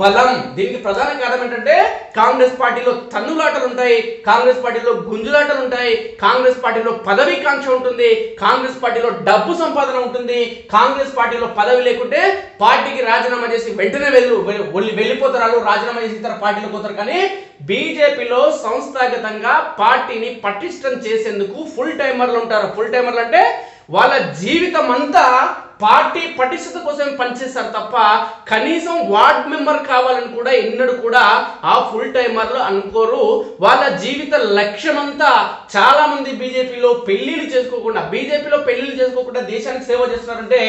బలం. దీనికి ప్రధాన కారణం ఏంటంటే కాంగ్రెస్ పార్టీలో తన్నులాటలు ఉంటాయి కాంగ్రెస్ పార్టీలో గుంజులాటలు ఉంటాయి కాంగ్రెస్ పార్టీలో పదవి కాంక్ష ఉంటుంది కాంగ్రెస్ పార్టీలో డబ్బు సంపాదన ఉంటుంది కాంగ్రెస్ పార్టీలో పదవి లేకుంటే పార్టీకి రాజీనామా చేసి వెంటనే వెళ్ళు వెళ్ళి వెళ్ళిపోతారు రాజీనామా చేసి ఇతర పార్టీలకు పోతారు. కానీ బీజేపీలో సంస్థాగతంగా పార్టీని పటిష్టం చేసేందుకు ఫుల్ టైమర్లు ఉంటారు. ఫుల్ టైమర్లు అంటే వాళ్ళ జీవితం అంతా పార్టీ పటిష్టత కోసం పనిచేస్తారు తప్ప కనీసం వార్డ్ మెంబర్ కావాలని కూడా ఎన్నడూ కూడా ఆ ఫుల్ టైమర్లు అనుకోరు. వాళ్ళ జీవిత లక్ష్యం అంతా చాలా మంది బీజేపీలో పెళ్ళిళ్ళు చేసుకోకుండా బీజేపీలో పెళ్ళిళ్ళు చేసుకోకుండా దేశానికి సేవ చేస్తున్నారంటే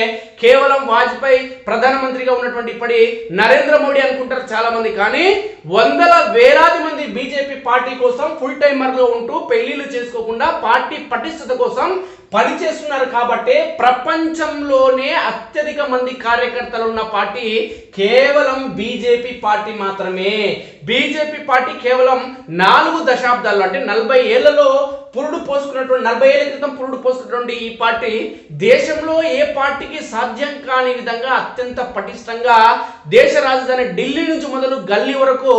కేవలం వాజ్పేయి ప్రధానమంత్రిగా ఉన్నటువంటి ఇప్పటి నరేంద్ర మోడీ అనుకుంటారు చాలా మంది కానీ వందల వేలాది మంది బీజేపీ పార్టీ కోసం ఫుల్ టైమర్లో ఉంటూ పెళ్ళిళ్ళు చేసుకోకుండా పార్టీ పటిష్టత కోసం పనిచేస్తున్నారు కాబట్టి ప్రపంచంలోనే అత్యధిక మంది కార్యకర్తలు ఉన్న పార్టీ కేవలం బీజేపీ పార్టీ మాత్రమే. బీజేపీ పార్టీ కేవలం నాలుగు దశాబ్దాల్లో అంటే నలభై ఏళ్ళలో పురుడు పోసుకున్నటువంటి నలభై ఏళ్ళ క్రితం పురుడు పోసుకున్నటువంటి ఈ పార్టీ దేశంలో ఏ పార్టీకి సాధ్యం కాని విధంగా అత్యంత పటిష్టంగా దేశ రాజధాని ఢిల్లీ నుంచి మొదలు గల్లీ వరకు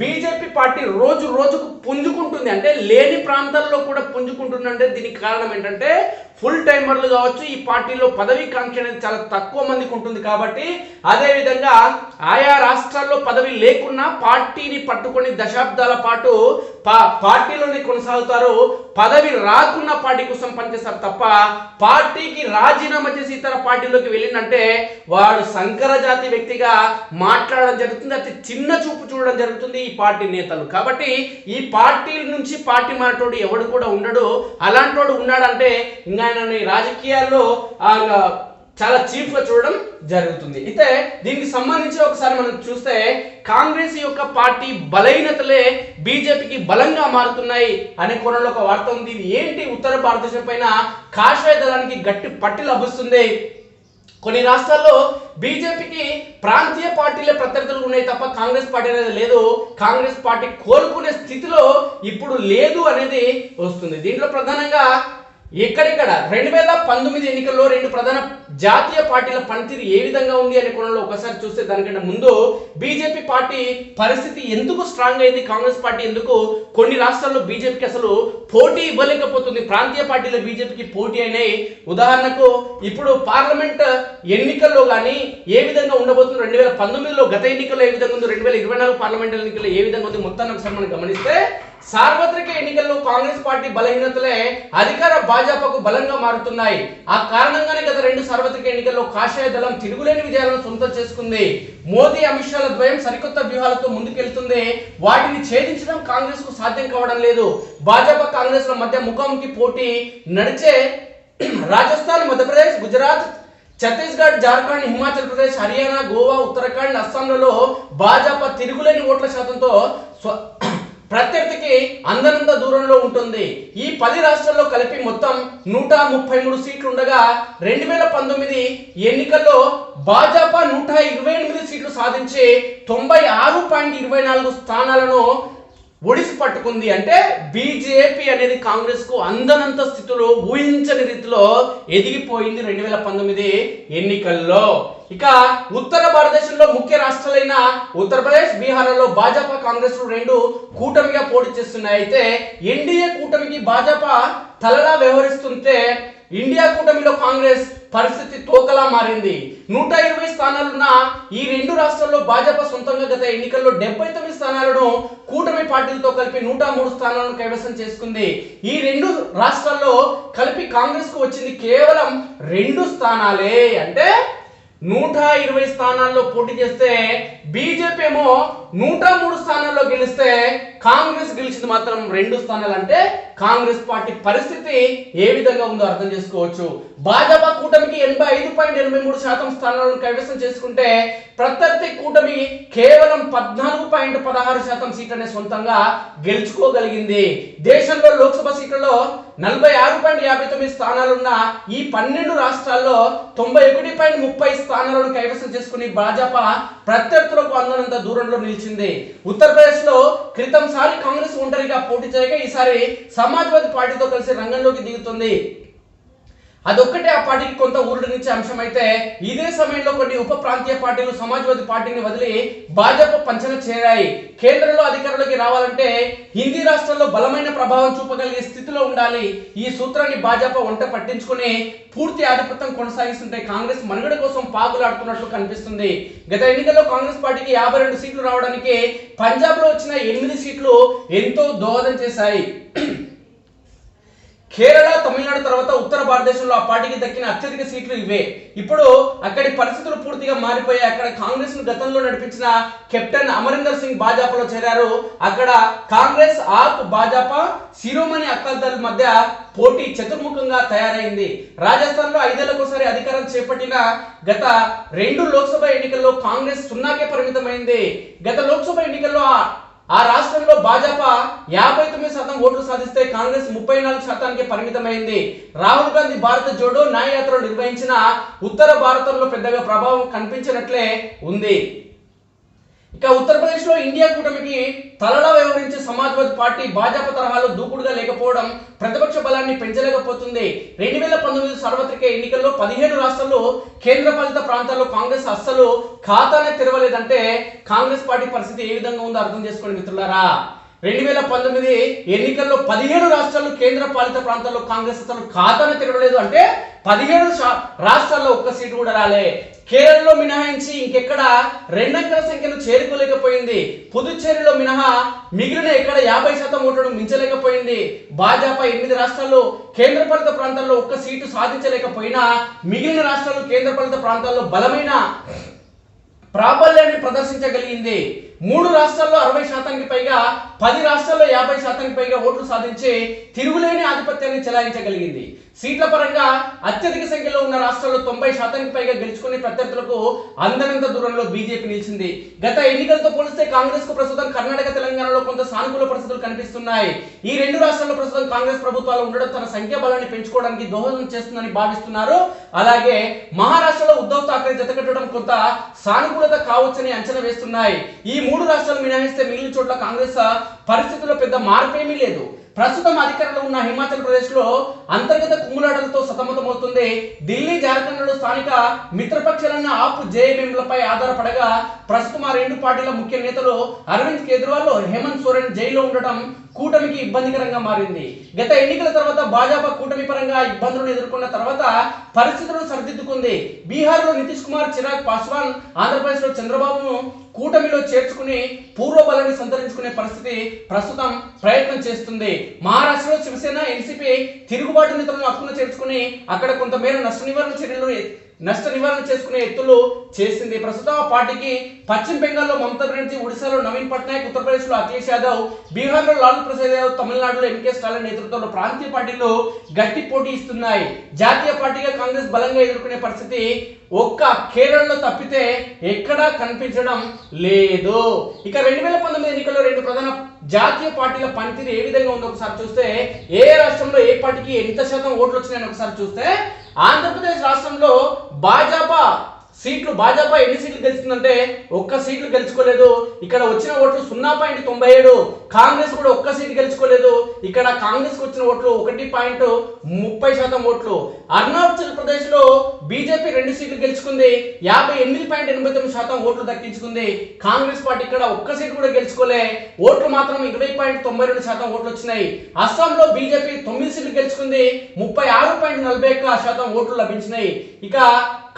బీజేపీ పార్టీ రోజు రోజుకు పుంజుకుంటుంది. అంటే లేని ప్రాంతాల్లో కూడా పుంజుకుంటుందంటే దీనికి కారణం ఏంటంటే ఫుల్ టైమర్లు కావచ్చు ఈ పార్టీలో పదవి కాంక్ష అనేది చాలా తక్కువ మందికి ఉంటుంది కాబట్టి అదేవిధంగా ఆయా రాష్ట్రాల్లో పదవి లేకున్నా పార్టీని పట్టుకొని దశాబ్దాల పాటు పా పార్టీలోనే కొనసాగుతారు పదవి రాకున్న పార్టీ కోసం పనిచేస్తారు తప్ప పార్టీకి రాజీనామా చేసి ఇతర పార్టీలోకి వెళ్ళిందంటే వాడు సంకర జాతి వ్యక్తిగా మాట్లాడడం జరుగుతుంది అతి చిన్న చూపు చూడడం జరుగుతుంది ఈ పార్టీ నేతలు. కాబట్టి ఈ పార్టీ నుంచి పార్టీ మాటోడు ఎవడు కూడా ఉండడు. అలాంటి వాడు ఉన్నాడంటే ఇంకా ఆయన రాజకీయాల్లో చాలా చీప్గా చూడడం జరుగుతుంది. అయితే దీనికి సంబంధించి ఒకసారి మనం చూస్తే కాంగ్రెస్ యొక్క పార్టీ బలహీనతలే బీజేపీకి బలంగా మారుతున్నాయి అనే కోణంలో ఒక వార్త ఉంది. ఇది ఏంటి? ఉత్తర భారతదేశం పైన కాషాయ దళానికి గట్టి పట్టి లభిస్తుంది. కొన్ని రాష్ట్రాల్లో బీజేపీకి ప్రాంతీయ పార్టీలే ప్రత్యర్థులు ఉన్నాయి తప్ప కాంగ్రెస్ పార్టీ అనేది లేదు. కాంగ్రెస్ పార్టీ కోలుకునే స్థితిలో ఇప్పుడు లేదు అనేది వస్తుంది. దీంట్లో ప్రధానంగా ఎక్కడెక్కడ? రెండు వేల పంతొమ్మిది ఎన్నికల్లో రెండు ప్రధాన జాతీయ పార్టీల పనితీరు ఏ విధంగా ఉంది అనే కోణంలో ఒకసారి చూస్తే దానికంటే ముందు బీజేపీ పార్టీ పరిస్థితి ఎందుకు స్ట్రాంగ్ అయింది? కాంగ్రెస్ పార్టీ ఎందుకు? కొన్ని రాష్ట్రాల్లో బీజేపీకి అసలు పోటీ ఇవ్వలేకపోతుంది. ప్రాంతీయ పార్టీల బీజేపీకి పోటీ అయినాయి ఉదాహరణకు ఇప్పుడు పార్లమెంట్ ఎన్నికల్లో కానీ ఏ విధంగా ఉండబోతుంది? రెండు వేల పంతొమ్మిదిలో గత ఎన్నికల్లో ఏ విధంగా ఉంది? రెండు వేల ఇరవై నాలుగు పార్లమెంట్ ఎన్నికల్లో ఏ విధంగా ఉంది? మొత్తాన్ని ఒకసారి మనం గమనిస్తే సార్వత్రిక ఎన్నికల్లో కాంగ్రెస్ పార్టీ బలహీనతలే అధికార భాజపాకు బలంగా మారుతున్నాయి. ఆ కారణంగానే గత రెండు సార్వత్రిక ఎన్నికల్లో కాషాయ దళం తిరుగులేని విజయాలను సొంతం చేసుకుంది. మోదీ అమిత్ షాల ద్వయం సరికొత్త వ్యూహాలతో ముందుకెళ్తుంది. వాటిని ఛేదించడం కాంగ్రెస్కు సాధ్యం కావడం లేదు. భాజపా కాంగ్రెస్ ల మధ్య ముఖాముఖి పోటీ నడిచే రాజస్థాన్ మధ్యప్రదేశ్ గుజరాత్ ఛత్తీస్గఢ్ జార్ఖండ్ హిమాచల్ ప్రదేశ్ హర్యానా గోవా ఉత్తరాఖండ్ అస్సాంలలో భాజపా తిరుగులేని ఓట్ల శాతంతో స్వ ప్రత్యర్థికి అందనంత దూరంలో ఉంటుంది. ఈ పది రాష్ట్రాల్లో కలిపి మొత్తం నూట ముప్పై మూడు సీట్లు ఉండగా రెండు వేల పంతొమ్మిది ఎన్నికల్లో భాజపా నూట ఇరవై ఎనిమిది సీట్లు సాధించి తొంభై ఆరు పాయింట్ ఇరవై నాలుగు స్థానాలను ఒడిసి పట్టుకుంది. అంటే బీజేపీ అనేది కాంగ్రెస్కు అందనంత స్థితిలో ఊహించని రీతిలో ఎదిగిపోయింది రెండు వేల పంతొమ్మిది ఎన్నికల్లో. ఇక ఉత్తర భారతదేశంలో ముఖ్య రాష్ట్రాలైన ఉత్తరప్రదేశ్ బీహార్లలో భాజపా కాంగ్రెస్ రెండు కూటమిగా పోటీ చేస్తున్నాయి. అయితే ఎన్డీఏ కూటమికి భాజపా తలలా వ్యవహరిస్తుంటే ఇండియా కూటమిలో కాంగ్రెస్ పరిస్థితి తోకలా మారింది. నూట ఇరవై స్థానాలున్న ఈ రెండు రాష్ట్రాల్లో భాజపా సొంతంగా గత ఎన్నికల్లో డెబ్బై తొమ్మిది స్థానాలను కూటమి పార్టీలతో కలిపి నూట మూడు స్థానాలను కైవసం చేసుకుంది. ఈ రెండు రాష్ట్రాల్లో కలిపి కాంగ్రెస్కు వచ్చింది కేవలం రెండు స్థానాలే. అంటే నూట ఇరవై స్థానాల్లో పోటీ చేస్తే బీజేపీ ఏమో నూట మూడు స్థానాల్లో గెలిస్తే కాంగ్రెస్ గెలిచింది మాత్రం రెండు స్థానాలు అంటే కాంగ్రెస్ పార్టీ పరిస్థితి ఏ విధంగా ఉందో అర్థం చేసుకోవచ్చు. భాజపా కూటమికి ఎనభై ఐదు పాయింట్ ఎనభై మూడు శాతం స్థానాలను కైవసం చేసుకుంటే ప్రత్యర్థి కూటమి కేవలం పద్నాలుగు పాయింట్ పదహారు శాతం సీట్లనే సొంతంగా గెలుచుకోగలిగింది. దేశంలో లోక్సభ సీట్లలో నలభై ఆరు పాయింట్ యాభై తొమ్మిది స్థానాలున్న ఈ పన్నెండు రాష్ట్రాల్లో తొంభై ఒకటి పాయింట్ ముప్పై స్థానాలను కైవసం చేసుకుని భాజపా ప్రత్యర్థులకు అందనంత దూరంలో నిలిచింది. ఉత్తరప్రదేశ్లో క్రితం సారి కాంగ్రెస్ ఒంటరిగా పోటీ చేయగా ఈసారి సమాజ్వాదీ పార్టీతో కలిసి రంగంలోకి దిగుతుంది. అదొక్కటే ఆ పార్టీకి కొంత ఊరటనిచ్చే అంశం అయితే ఇదే సమయంలో కొన్ని ఉప ప్రాంతీయ పార్టీలు సమాజ్వాదీ పార్టీని వదిలి భాజపా పంచన చేరాయి. కేంద్రంలో అధికారంలోకి రావాలంటే హిందీ రాష్ట్రంలో బలమైన ప్రభావం చూపగలిగే స్థితిలో ఉండాలి. ఈ సూత్రాన్ని భాజపా వంట పట్టించుకుని పూర్తి ఆధిపత్యం కొనసాగిస్తుంటే కాంగ్రెస్ మనుగడ కోసం పాకులాడుతున్నట్లు కనిపిస్తుంది. గత ఎన్నికల్లో కాంగ్రెస్ పార్టీకి యాభై రెండు సీట్లు రావడానికి పంజాబ్లో వచ్చిన ఎనిమిది సీట్లు ఎంతో దోహదం చేశాయి. కేరళ తమిళనాడు తర్వాత ఉత్తర భారతదేశంలో ఆ పార్టీకి దక్కిన అత్యధిక సీట్లు ఇవే. ఇప్పుడు అక్కడి పరిస్థితులు పూర్తిగా మారిపోయాయి. అక్కడ కాంగ్రెస్ను గతంలో నడిపించిన కెప్టెన్ అమరీందర్ సింగ్ భాజపాలో చేరారు. అక్కడ కాంగ్రెస్ ఆప్ భాజపా శిరోమణి అకాలీదళ్ మధ్య పోటీ చతుర్ముఖంగా తయారైంది. రాజస్థాన్లో ఐదేళ్ళకోసారి అధికారం చేపట్టిన గత రెండు లోక్సభ ఎన్నికల్లో కాంగ్రెస్ సున్నాకే పరిమితమైంది. గత లోక్సభ ఎన్నికల్లో ఆ రాష్ట్రంలో భాజపా యాభై తొమ్మిది శాతం ఓట్లు సాధిస్తే కాంగ్రెస్ ముప్పై నాలుగు శాతానికి పరిమితమైంది. రాహుల్ గాంధీ భారత జోడో న్యాయయాత్ర నిర్వహించిన ఉత్తర భారతంలో పెద్దగా ప్రభావం కనిపించినట్లే ఉంది. ఇక ఉత్తర లో ఇండియా కూటమికి తలలా వ్యవహరించే సమాజ్వాదీ పార్టీ భాజపా తరహాలో దూకుడుగా లేకపోవడం ప్రతిపక్ష బలాన్ని పెంచలేకపోతుంది. రెండు వేల పంతొమ్మిది సార్వత్రిక ఎన్నికల్లో పదిహేడు రాష్ట్రాల్లో కేంద్రపాలిత ప్రాంతాల్లో కాంగ్రెస్ అస్సలు ఖాతానే తెరవలేదంటే కాంగ్రెస్ పార్టీ పరిస్థితి ఏ విధంగా ఉందో అర్థం చేసుకోండి మిత్రులారా. రెండు వేల పంతొమ్మిది ఎన్నికల్లో పదిహేడు రాష్ట్రాలు కేంద్ర పాలిత ప్రాంతాల్లో కాంగ్రెస్ అసలు ఖాతానే తిరగలేదు అంటే పదిహేడు రాష్ట్రాల్లో ఒక్క సీటు కూడా రాలే. కేరళలో మినహాయించి ఇంకెక్కడ రెండంకెల సంఖ్యను చేరుకోలేకపోయింది. పుదుచ్చేరిలో మినహా మిగిలిన ఎక్కడ యాభై శాతం ఓట్లను మించలేకపోయింది. భాజపా ఎనిమిది రాష్ట్రాల్లో కేంద్రపాలిత ప్రాంతాల్లో ఒక్క సీటు సాధించలేకపోయినా మిగిలిన రాష్ట్రాలు కేంద్రపాలిత ప్రాంతాల్లో బలమైన ప్రాబల్యాన్ని ప్రదర్శించగలిగింది. మూడు రాష్ట్రాల్లో అరవై శాతానికి పైగా పది రాష్ట్రాల్లో యాభై శాతానికి పైగా ఓట్లు సాధించి తిరుగులేని ఆధిపత్యాన్ని చెలాయించగలిగింది. సీట్ల పరంగా అత్యధిక సంఖ్యలో ఉన్న రాష్ట్రాల్లో తొంభై శాతానికి పైగా గెలుచుకునే ప్రత్యర్థులకు అందనంత దూరంలో బీజేపీ నిలిచింది. గత ఎన్నికలతో పోలిస్తే కాంగ్రెస్కు ప్రస్తుతం కర్ణాటక తెలంగాణలో కొంత సానుకూల పరిస్థితులు కనిపిస్తున్నాయి. ఈ రెండు రాష్ట్రాల్లో ప్రస్తుతం కాంగ్రెస్ ప్రభుత్వాలు ఉండడం తన సంఖ్యాబలాన్ని పెంచుకోవడానికి దోహదం చేస్తుందని భావిస్తున్నారు. అలాగే మహారాష్ట్రలో ఉద్ధవ్ ఠాక్రే జతకట్టడం కొంత సానుకూలత కావచ్చని అంచనా వేస్తున్నాయి. ఈ మూడు రాష్ట్రాలు మినహాయిస్తే మిగిలిన చోట్ల కాంగ్రెస్ పరిస్థితుల్లో పెద్ద మార్పేమీ లేదు. ప్రస్తుతం అధికారంలో ఉన్న హిమాచల్ ప్రదేశ్లో అంతర్గత కుమ్ములాటలతో సతమతమవుతుంది. ఢిల్లీ జార్ఖండ్లో స్థానిక మిత్రపక్షాలన్న ఆపు జేఎంఎంలపై ఆధారపడగా ప్రస్తుతం ఆ రెండు పార్టీల ముఖ్య నేతలు అరవింద్ కేజ్రీవాల్ హేమంత్ సోరెన్ జైల్లో ఉండటం కూటమికి ఇబ్బందికరంగా మారింది. గత ఎన్నికల తర్వాత భాజపా కూటమి పరంగా ఇబ్బందులను ఎదుర్కొన్న తర్వాత పరిస్థితులను సరిదిద్దుకుంది. బీహార్లో నితీష్ కుమార్ చిరాగ్ పాస్వాన్ ఆంధ్రప్రదేశ్లో చంద్రబాబును కూటమిలో చేర్చుకుని పూర్వ బలాన్ని సంతరించుకునే పరిస్థితి ప్రస్తుతం ప్రయత్నం చేస్తుంది. మహారాష్ట్రలో శివసేన ఎన్సీపీ తిరుగుబాటు నేతలను హక్కును చేర్చుకుని అక్కడ కొంతమేర నష్ట నివారణ చర్యలు నష్ట నివారణ చేసుకునే ఎత్తులు చేసింది. ప్రస్తుతం ఆ పార్టీకి పశ్చిమ బెంగాల్లో మమతా బెనర్జీ ఒడిశాలో నవీన్ పట్నాయక్ ఉత్తరప్రదేశ్లో అఖిలేష్ యాదవ్ బీహార్లో లాలూ ప్రసాద్ యాదవ్ తమిళనాడులో ఎంకే స్టాలిన్ నేతృత్వంలో ప్రాంతీయ పార్టీలు గట్టి పోటీ ఇస్తున్నాయి. జాతీయ పార్టీగా కాంగ్రెస్ బలంగా ఎదుర్కొనే పరిస్థితి ఒక్క కేరళలో తప్పితే ఎక్కడా కనిపించడం లేదు. ఇక రెండు వేల పంతొమ్మిది ఎన్నికల్లో రెండు ప్రధాన జాతీయ పార్టీల పనితీరు ఏ విధంగా ఉందో ఒకసారి చూస్తే ఏ రాష్ట్రంలో ఏ పార్టీకి ఎంత శాతం ఓట్లు వచ్చినాయని ఒకసారి చూస్తే ఆంధ్రప్రదేశ్ రాష్ట్రంలో భాజపా సీట్లు భాజపా ఎన్ని సీట్లు గెలుస్తుందంటే ఒక్క సీట్లు గెలుచుకోలేదు. ఇక్కడ వచ్చిన ఓట్లు సున్నా పాయింట్ తొంభై ఏడు. కాంగ్రెస్ కూడా ఒక్క సీటు గెలుచుకోలేదు. ఇక్కడ కాంగ్రెస్ వచ్చిన ఓట్లు ఒకటి పాయింట్ ముప్పై శాతం ఓట్లు. అరుణాచల్ ప్రదేశ్లో బీజేపీ రెండు సీట్లు గెలుచుకుంది. యాభై ఎనిమిది పాయింట్ ఎనభై తొమ్మిది శాతం ఓట్లు దక్కించుకుంది. కాంగ్రెస్ పార్టీ ఇక్కడ ఒక్క సీట్ కూడా గెలుచుకోలే. ఓట్లు మాత్రం ఇరవై పాయింట్ తొంభై రెండు శాతం ఓట్లు వచ్చినాయి. అస్సాంలో బీజేపీ తొమ్మిది సీట్లు గెలుచుకుంది. ముప్పై ఆరు పాయింట్ నలభై ఒక్క శాతం ఓట్లు లభించినాయి. ఇక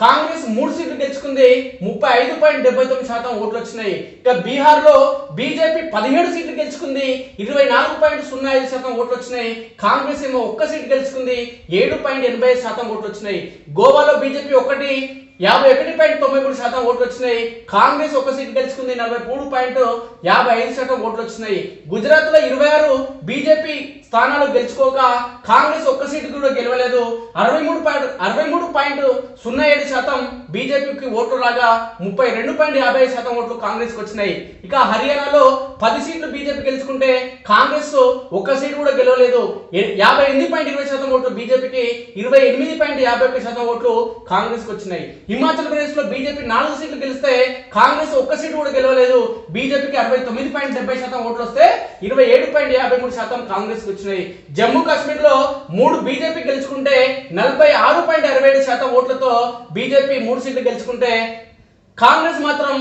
కాంగ్రెస్ మూడు సీట్లు గెలుచుకుంది. ముప్పై ఐదు పాయింట్ డెబ్బై తొమ్మిది శాతం ఓట్లు వచ్చినాయి ఇక బీహార్లో బీజేపీ పదిహేడు సీట్లు గెలుచుకుంది. ఇరవై నాలుగు పాయింట్ సున్నా ఐదు శాతం ఓట్లు వచ్చినాయి కాంగ్రెస్ ఏమో ఒక్క సీటు గెలుచుకుంది. ఏడు పాయింట్ ఎనభై ఐదు శాతం ఓట్లు వచ్చినాయి గోవాలో బీజేపీ ఒకటి యాభై ఒకటి పాయింట్ తొంభై మూడు శాతం ఓట్లు వచ్చినాయి. కాంగ్రెస్ ఒక సీట్ గెలుచుకుంది నలభై మూడు పాయింట్ యాభై ఐదు శాతం ఓట్లు వచ్చినాయి. గుజరాత్లో ఇరవై ఆరు బీజేపీ స్థానాలు గెలుచుకోక కాంగ్రెస్ ఒక్క సీటు కూడా గెలవలేదు. అరవై మూడు పాయింట్ అరవై మూడు పాయింట్ సున్నా ఏడు శాతం బీజేపీకి ఓట్లు రాగా ముప్పై రెండు పాయింట్ యాభై ఐదు శాతం ఓట్లు కాంగ్రెస్కి వచ్చినాయి. ఇక హర్యానాలో పది సీట్లు బీజేపీ గెలుచుకుంటే కాంగ్రెస్ ఒక్క సీటు కూడా గెలవలేదు. యాభై ఎనిమిది పాయింట్ ఇరవై శాతం ఓట్లు బీజేపీకి ఇరవై ఎనిమిది పాయింట్ యాభై ఒక్క శాతం ఓట్లు కాంగ్రెస్కు వచ్చినాయి. హిమాచల్ ప్రదేశ్లో బీజేపీ నాలుగు సీట్లు గెలిస్తే కాంగ్రెస్ ఒక్క సీటు కూడా గెలవలేదు. బీజేపీకి అరవై తొమ్మిది పాయింట్ డెబ్బై శాతం ఓట్లు వస్తే ఇరవై ఏడు పాయింట్ యాభై మూడు శాతం కాంగ్రెస్ వచ్చినాయి. జమ్మూ కాశ్మీర్లో మూడు బీజేపీ గెలుచుకుంటే నలభై ఆరు పాయింట్ అరవై ఏడు శాతం ఓట్లతో బీజేపీ మూడు సీట్లు గెలుచుకుంటే కాంగ్రెస్ మాత్రం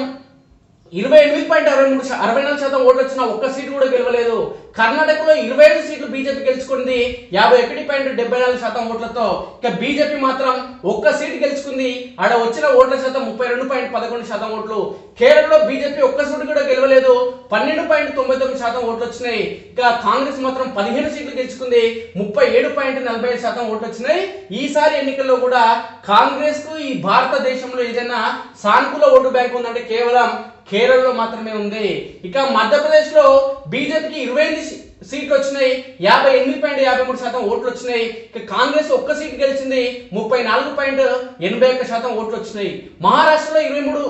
ఇరవై ఎనిమిది పాయింట్ అరవై మూడు అరవై నాలుగు శాతం ఓట్లు వచ్చిన ఒక్క సీటు కూడా గెలవలేదు. కర్ణాటకలో ఇరవై ఐదు సీట్లు బీజేపీ గెలుచుకుంది. యాభై ఒకటి పాయింట్ డెబ్బై నాలుగు శాతం ఓట్లతో ఇక బీజేపీ మాత్రం ఒక్క సీటు గెలుచుకుంది. ఆడ వచ్చిన ఓట్ల శాతం ముప్పై రెండు పాయింట్ పదకొండు శాతం ఓట్లు. కేరళలో బీజేపీ ఒక్క సీటు కూడా గెలవలేదు. పన్నెండు పాయింట్ తొంభై తొమ్మిది శాతం ఓట్లు వచ్చినాయి. ఇక కాంగ్రెస్ మాత్రం పదిహేను సీట్లు గెలుచుకుంది. ముప్పై ఏడు పాయింట్ నలభై ఐదు శాతం ఓట్లు వచ్చినాయి. ఈసారి ఎన్నికల్లో కూడా కాంగ్రెస్కు ఈ భారతదేశంలో ఏదైనా సానుకూల ఓటు బ్యాంక్ ఉందంటే కేవలం కేరళలో మాత్రమే ఉంది. ఇక మధ్యప్రదేశ్లో బీజేపీకి ఇరవై ఎనిమిది సీట్లు వచ్చినాయి యాభై ఎనిమిది పాయింట్ యాభై మూడు శాతం ఓట్లు వచ్చినాయి ఇక కాంగ్రెస్ ఒక్క సీట్ గెలిచింది. ముప్పై నాలుగు పాయింట్ ఎనభై ఒక్క శాతం ఓట్లు వచ్చినాయి మహారాష్ట్రలో ఇరవై మూడు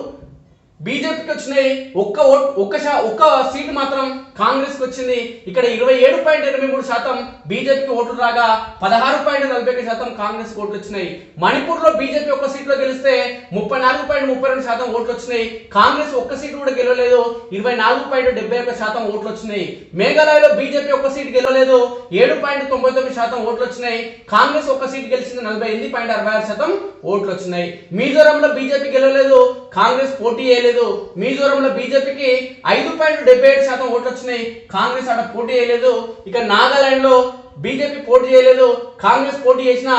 బీజేపీకి వచ్చినాయి ఒక్క ఓట్ ఒక్క శా ఒక్క సీట్ మాత్రం కాంగ్రెస్కి వచ్చింది. ఇక్కడ ఇరవై ఏడు పాయింట్ ఎనభై మూడు శాతం బీజేపీకి ఓట్లు రాగా పదహారు పాయింట్ నలభై ఒకటి శాతం కాంగ్రెస్ ఓట్లు వచ్చినాయి. మణిపూర్లో బీజేపీ ఒక్క సీట్లో గెలిస్తే ముప్పై నాలుగు పాయింట్ ముప్పై రెండు శాతం ఓట్లు వచ్చినాయి. కాంగ్రెస్ ఒక్క సీటు కూడా గెలవలేదు ఇరవై నాలుగు పాయింట్ డెబ్బై ఒక శాతం ఓట్లు వచ్చినాయి. మేఘాలయలో బీజేపీ ఒక్క సీట్ గెలవలేదు ఏడు పాయింట్ తొంభై తొమ్మిది శాతం ఓట్లు వచ్చినాయి. కాంగ్రెస్ ఒక్క సీట్ గెలిచింది నలభై ఎనిమిది పాయింట్ అరవై ఆరు శాతం ఓట్లు వచ్చినాయి. మిజోరంలో బీజేపీ గెలవలేదు కాంగ్రెస్ పోటీ చేయలేదు. మిజోరంలో బీజేపీకి ఐదు పాయింట్ డెబ్బై ఏడు శాతం ఓట్లు వచ్చినాయి. కాంగ్రెస్ అక్కడ పోటీ చేయలేదు. ఇక నాగాలాండ్లో బీజేపీ పోటీ చేయలేదు. కాంగ్రెస్ పోటీ చేసిన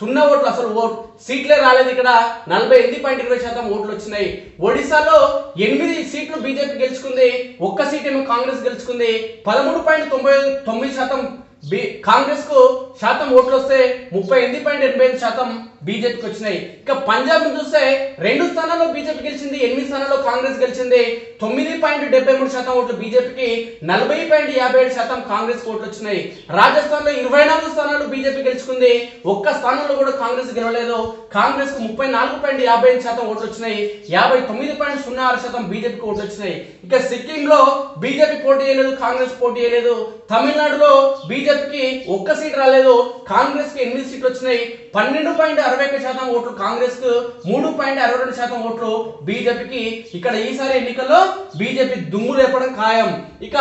సున్నా ఓట్లు అసలు ఓట్ సీట్లే రాలేదు ఇక్కడ. నలభై ఎనిమిది పాయింట్ ఇరవై శాతం ఓట్లు వచ్చినాయి. ఒడిశాలో ఎనిమిది సీట్లు బీజేపీ గెలుచుకుంది. ఒక్క సీట్ ఏమో కాంగ్రెస్ గెలుచుకుంది. పదమూడు పాయింట్ తొంభై తొమ్మిది శాతం బి కాంగ్రెస్కు శాతం ఓట్లు వస్తే ముప్పై ఎనిమిది పాయింట్ ఎనభై ఐదు శాతం బీజేపీకి వచ్చినాయి. ఇక పంజాబ్ చూస్తే రెండు స్థానాల్లో బీజేపీ గెలిచింది ఎనిమిది స్థానాల్లో కాంగ్రెస్ గెలిచింది. తొమ్మిది పాయింట్ డెబ్బై మూడు శాతం ఓట్లు బీజేపీకి నలభై పాయింట్ యాభై ఏడు శాతం కాంగ్రెస్ ఓట్లు వచ్చినాయి. రాజస్థాన్లో ఇరవై నాలుగు స్థానాలు బీజేపీ గెలుచుకుంది. ఒక్క స్థానంలో కూడా కాంగ్రెస్ గెలవలేదు. కాంగ్రెస్కు ముప్పై నాలుగు పాయింట్ యాభై ఐదు శాతం ఓట్లు వచ్చినాయి. యాభై తొమ్మిది పాయింట్ సున్నా ఆరు శాతం బీజేపీకి ఓట్లు వచ్చినాయి. ఇక సిక్కిం లో బీజేపీ పోటీ చేయలేదు కాంగ్రెస్ పోటీ చేయలేదు. తమిళనాడులో బీజేపీకి ఒక్క సీట్ రాలేదు కాంగ్రెస్కి ఎనిమిది సీట్లు వచ్చినాయి. పన్నెండు పాయింట్ అరవై ఒక్క శాతం ఓట్లు కాంగ్రెస్కు మూడు పాయింట్ అరవై రెండు శాతం ఓట్లు బీజేపీకి. ఇక్కడ ఈసారి ఎన్నికల్లో బీజేపీ దుమ్ము లేపడం ఖాయం. ఇక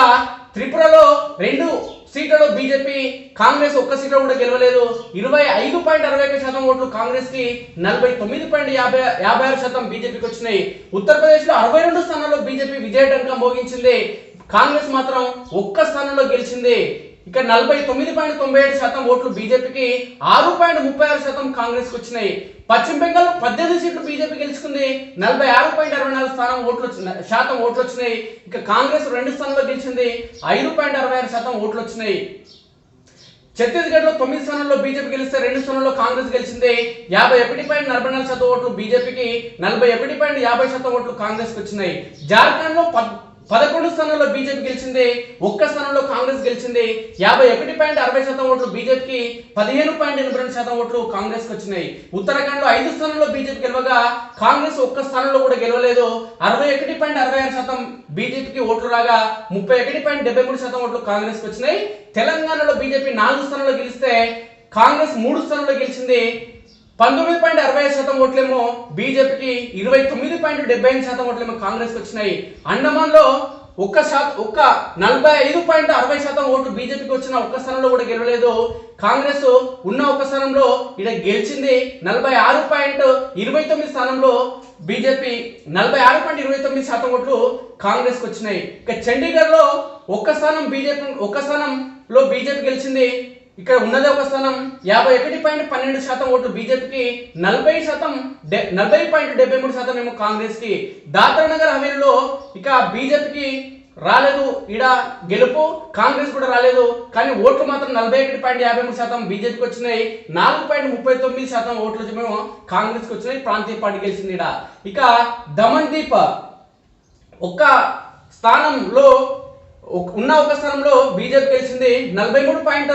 త్రిపురలో రెండు సీట్లలో బీజేపీ కాంగ్రెస్ ఒక్క సీట్లో కూడా గెలవలేదు. ఇరవై ఐదు పాయింట్ అరవై ఒక్క శాతం ఓట్లు కాంగ్రెస్కి నలభై తొమ్మిది పాయింట్ యాభై యాభై ఆరు శాతం బీజేపీకి వచ్చినాయి. ఉత్తరప్రదేశ్లో అరవై రెండు స్థానాల్లో బీజేపీ విజయటంగా మోగించింది. కాంగ్రెస్ మాత్రం ఒక్క స్థానంలో గెలిచింది. ఇక్కడ నలభై తొమ్మిది పాయింట్ తొంభై ఏడు శాతం ఓట్లు బీజేపీకి ఆరు పాయింట్ ముప్పై ఆరు శాతం కాంగ్రెస్కి వచ్చినాయి. పశ్చిమ బెంగాల్ పద్దెనిమిది సీట్లు బీజేపీ గెలుచుకుంది. నలభై ఆరు పాయింట్ అరవై నాలుగు స్థానం ఓట్లు శాతం ఓట్లు వచ్చినాయి. ఇక కాంగ్రెస్ రెండు స్థానాల్లో గెలిచింది. ఐదు పాయింట్ అరవై ఆరు శాతం ఓట్లు వచ్చినాయి. ఛత్తీస్గఢ్లో తొమ్మిది స్థానాల్లో బీజేపీ గెలిస్తే రెండు స్థానాల్లో కాంగ్రెస్ గెలిచింది. యాభై ఒకటి పాయింట్ నలభై నాలుగు శాతం ఓట్లు బీజేపీకి నలభై ఒకటి పాయింట్ యాభై శాతం ఓట్లు కాంగ్రెస్కి వచ్చినాయి. జార్ఖండ్లో పద్- పదకొండు స్థానాల్లో బీజేపీ గెలిచింది ఒక్క స్థానంలో కాంగ్రెస్ గెలిచింది యాభై ఒకటి పాయింట్ అరవై శాతం ఓట్లు బీజేపీకి పదిహేను పాయింట్ ఎనభై రెండు శాతం ఓట్లు కాంగ్రెస్కి వచ్చినాయి. ఉత్తరాఖండ్లో ఐదు స్థానంలో బీజేపీ గెలవగా కాంగ్రెస్ ఒక్క స్థానంలో కూడా గెలవలేదు. అరవై ఒకటి పాయింట్ అరవై ఆరు శాతం బీజేపీకి ఓట్లు రాగా ముప్పై ఒకటి పాయింట్ డెబ్బై మూడు శాతం ఓట్లు కాంగ్రెస్కి వచ్చినాయి. తెలంగాణలో బీజేపీ నాలుగు స్థానంలో గెలిస్తే కాంగ్రెస్ మూడు స్థానంలో గెలిచింది పంతొమ్మిది పాయింట్ అరవై ఐదు శాతం ఓట్లేమో బీజేపీకి ఇరవై తొమ్మిది పాయింట్ డెబ్బై ఐదు శాతం ఓట్లేమో కాంగ్రెస్ వచ్చినాయి. అండమాన్లో ఒక్క శాతం ఒక్క నలభై ఐదు పాయింట్ అరవై శాతం ఓట్లు బీజేపీకి వచ్చిన ఒక్క స్థానంలో కూడా గెలవలేదు. కాంగ్రెస్ ఉన్న ఒక్క స్థానంలో ఇక్కడ గెలిచింది నలభై ఆరు పాయింట్ ఇరవై తొమ్మిది స్థానంలో బీజేపీ నలభై ఆరు పాయింట్ ఇరవై తొమ్మిది శాతం ఓట్లు కాంగ్రెస్కి వచ్చినాయి. ఇక చండీగఢ్లో ఒక్క స్థానం బీజేపీ ఒక్క స్థానంలో బీజేపీ గెలిచింది ఇక్కడ ఉన్నదే ఒక స్థానం. యాభై ఒకటి పాయింట్ పన్నెండు శాతం ఓట్లు బీజేపీకి నలభై శాతం డె- నలభై పాయింట్ డెబ్బై మూడు శాతం ఏమో కాంగ్రెస్కి నగర్ హవేలీలో ఇక బీజేపీకి రాలేదు ఈడ గెలుపు కాంగ్రెస్ కూడా రాలేదు. కానీ ఓట్లు మాత్రం నలభై ఒకటి పాయింట్ యాభై మూడు శాతం బీజేపీకి వచ్చినాయి. నాలుగు పాయింట్ ముప్పై తొమ్మిది శాతం ఓట్లు మేము కాంగ్రెస్కి వచ్చినాయి. ప్రాంతీయ పార్టీ గెలిచింది ఈడ. ఇక దమన్ దీప్ ఒక్క స్థానంలో ఉన్న ఒక స్థానంలో బీజేపీ గెలిచింది. నలభై మూడు పాయింట్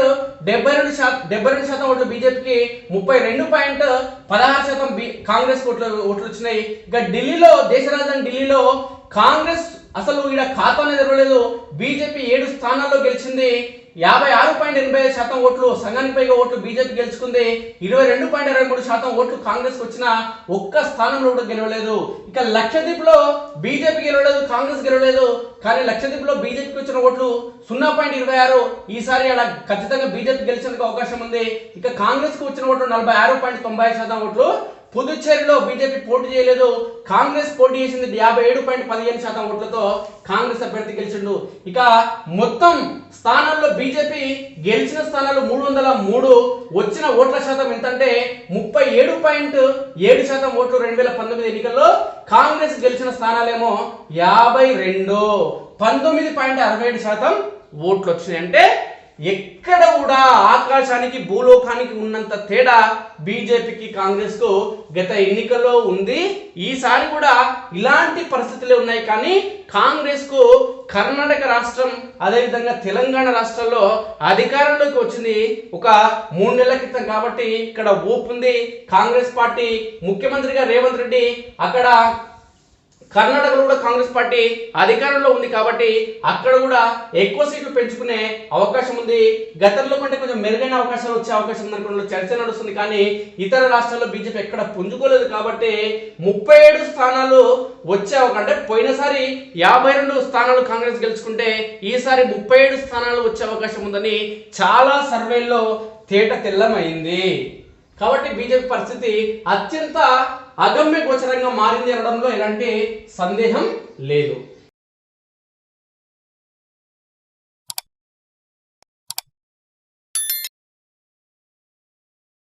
డెబ్బై రెండు శాతం డెబ్బై రెండు శాతం ఓట్లు బీజేపీకి ముప్పై రెండు పాయింట్ పదహారు శాతం బి కాంగ్రెస్ ఓట్లు ఓట్లు వచ్చినాయి. ఇక ఢిల్లీలో దేశ రాజధాని ఢిల్లీలో కాంగ్రెస్ అసలు ఈడ ఖాతానే తెరవలేదు. బీజేపీ ఏడు స్థానాల్లో గెలిచింది. యాభై ఆరు పాయింట్ ఎనభై ఐదు శాతం ఓట్లు సంఘానికి పైగా ఓట్లు బీజేపీ గెలుచుకుంది. ఇరవై రెండు పాయింట్ ఇరవై మూడు శాతం ఓట్లు కాంగ్రెస్ వచ్చిన ఒక్క స్థానంలో కూడా గెలవలేదు. ఇక లక్షద్వీప్లో బీజేపీ గెలవలేదు కాంగ్రెస్ గెలవలేదు. కానీ లక్షద్వీప్లో బీజేపీకి వచ్చిన ఓట్లు సున్నా పాయింట్ ఇరవై ఆరు. ఈసారి అలా ఖచ్చితంగా బీజేపీ గెలిచేందుకు అవకాశం ఉంది. ఇక కాంగ్రెస్కు వచ్చిన ఓట్లు నలభై ఆరు పాయింట్ తొంభై శాతం ఓట్లు పుదుచ్చేరిలో బీజేపీ పోటీ చేయలేదు. కాంగ్రెస్ పోటీ చేసింది యాభై ఏడు పాయింట్ పదిహేను శాతం ఓట్లతో కాంగ్రెస్ అభ్యర్థి గెలిచిండు. ఇక మొత్తం స్థానాల్లో బీజేపీ గెలిచిన స్థానాలు మూడు వందల మూడు. వచ్చిన ఓట్ల శాతం ఎంతంటే ముప్పై ఏడు పాయింట్ ఏడు శాతం ఓట్లు రెండు వేల పంతొమ్మిది ఎన్నికల్లో కాంగ్రెస్ గెలిచిన స్థానాలేమో యాభై రెండు. పంతొమ్మిది పాయింట్ అరవై ఏడు శాతం ఓట్లు వచ్చినాయి. అంటే ఎక్కడ కూడా ఆకాశానికి భూలోకానికి ఉన్నంత తేడా బీజేపీకి కాంగ్రెస్కు గత ఎన్నికల్లో ఉంది. ఈసారి కూడా ఇలాంటి పరిస్థితులే ఉన్నాయి. కానీ కాంగ్రెస్కు కర్ణాటక రాష్ట్రం అదేవిధంగా తెలంగాణ రాష్ట్రంలో అధికారంలోకి వచ్చింది ఒక మూడు నెలల క్రితం కాబట్టి ఇక్కడ ఊపుంది కాంగ్రెస్ పార్టీ ముఖ్యమంత్రిగా రేవంత్ రెడ్డి అక్కడ కర్ణాటకలో కూడా కాంగ్రెస్ పార్టీ అధికారంలో ఉంది కాబట్టి అక్కడ కూడా ఎక్కువ సీట్లు పెంచుకునే అవకాశం ఉంది. గతంలో కంటే కొంచెం మెరుగైన అవకాశాలు వచ్చే అవకాశం ఉంది చర్చ నడుస్తుంది. కానీ ఇతర రాష్ట్రాల్లో బీజేపీ ఎక్కడ పుంజుకోలేదు కాబట్టి ముప్పై ఏడు స్థానాలు వచ్చే అంటే పోయినసారి యాభై రెండు స్థానాలు కాంగ్రెస్ గెలుచుకుంటే ఈసారి ముప్పై ఏడు స్థానాలు వచ్చే అవకాశం ఉందని చాలా సర్వేల్లో తేట తెల్లమైంది. కాబట్టి బీజేపీ పరిస్థితి అత్యంత అగమ్య గోచరంగా మారింది అనడంలో ఎలాంటి సందేహం లేదు.